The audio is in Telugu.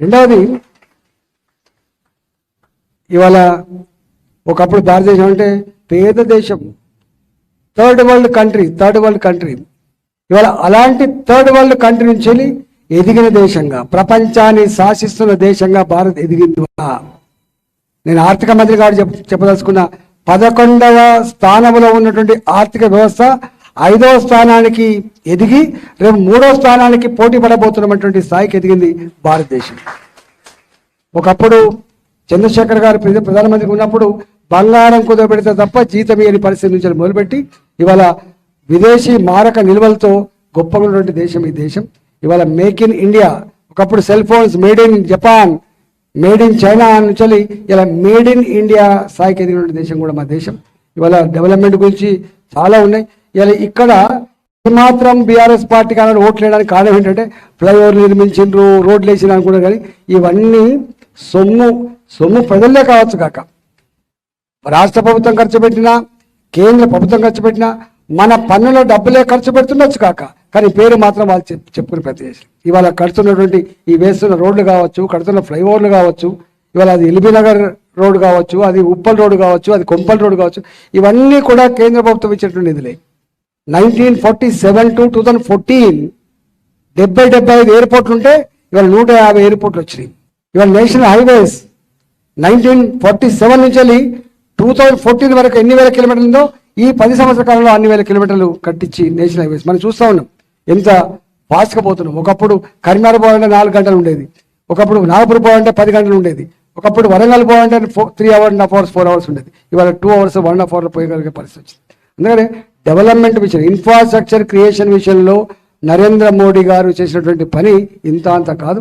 రెండవది ఇవాళ ఒకప్పుడు భారతదేశం అంటే పేద దేశం. Third world country third world country. ఇవాళ అలాంటి థర్డ్ వరల్డ్ కంట్రీ నుంచి వెళ్ళి ఎదిగిన దేశంగా ప్రపంచాన్ని శాసిస్తున్న దేశంగా భారత్ ఎదిగింది నేను ఆర్థిక మంత్రి గారు చెప్ చెప్పదలుచుకున్న పదకొండవ స్థానంలో ఉన్నటువంటి ఆర్థిక వ్యవస్థ ఐదవ స్థానానికి ఎదిగి రేపు మూడో స్థానానికి పోటీ పడబోతున్నటువంటి స్థాయికి ఎదిగింది భారతదేశం. ఒకప్పుడు చంద్రశేఖర్ గారు ప్రధానమంత్రి ఉన్నప్పుడు బంగారం కుదరబెడితే తప్ప జీతం ఇయ్యని పరిస్థితి నుంచి మొదలుపెట్టి ఇవాళ విదేశీ మారక నిల్వలతో గొప్పగా ఉన్నటువంటి దేశం ఈ దేశం. ఇవాళ మేక్ ఇన్ ఇండియా ఒకప్పుడు cell phones made in Japan made in China నుంచి ఇలా మేడ్ ఇన్ ఇండియా స్థాయికి ఎదిగినటువంటి దేశం కూడా మా దేశం. ఇవాళ డెవలప్మెంట్ గురించి చాలా ఉన్నాయి. ఇలా ఇక్కడ మాత్రం బీఆర్ఎస్ పార్టీ కానీ ఓట్లు వేయడానికి కారణం ఏంటంటే ఫ్లైఓవర్లు నిర్మించిండ్రు రోడ్లు వేసిన అనుకున్నారు కానీ ఇవన్నీ సొమ్ము సొమ్ము ప్రజలే కావచ్చు కాక. రాష్ట్ర ప్రభుత్వం ఖర్చు పెట్టినా కేంద్ర ప్రభుత్వం ఖర్చు పెట్టినా మన పన్నుల డబ్బులే ఖర్చు పెడుతుండొచ్చు కాక. కానీ పేరు మాత్రం వాళ్ళు చెప్ చెప్పుకుని ప్రతి ఇవాళ కడుతున్నటువంటి ఈ వేస్తున్న రోడ్లు కావచ్చు కడుతున్న ఫ్లైఓవర్లు కావచ్చు ఇవాళ అది ఎల్బీ నగర్ రోడ్ కావచ్చు అది ఉప్పల్ రోడ్ కావచ్చు అది కొంపల్ రోడ్ కావచ్చు ఇవన్నీ కూడా కేంద్ర ప్రభుత్వం ఇచ్చేటువంటి నిధులే. Nineteen forty seven to two thousand fourteen డెబ్బై డెబ్బై ఐదు ఎయిర్పోర్ట్లు ఉంటే ఇవాళ నూట యాభై ఎయిర్పోర్ట్లు వచ్చినాయి. ఇవాళ national highways nineteen forty seven నుంచి వెళ్ళి టూ థౌజండ్ ఫోర్టీన్ వరకు ఎన్ని వేల కిలోమీటర్లు ఉందో ఈ పది సంవత్సర కాలంలో అన్ని వేల కిలోమీటర్లు కట్టించి నేషనల్ హైవేస్. మనం చూస్తూ ఉన్నాం ఎంత ఫాస్ట్గా పోతున్నాం. ఒకప్పుడు కరీంనగర్ పోవాలంటే నాలుగు గంటలు ఉండేది. ఒకప్పుడు నాగపూర్ పోవాలంటే పది గంటలు ఉండేది. ఒకప్పుడు వరంగల్ పోవాలంటే four three hours and half hours four hours ఉండేది. ఇవాళ టూ అవర్స్ వన్ హాఫ్ అవర్లో పోయగలిగే పరిస్థితి వచ్చింది. అందుకని డెవలప్మెంట్ విషయం ఇన్ఫ్రాస్ట్రక్చర్ క్రియేషన్ విషయంలో నరేంద్ర మోడీ గారు చేసినటువంటి పని ఇంత అంత కాదు.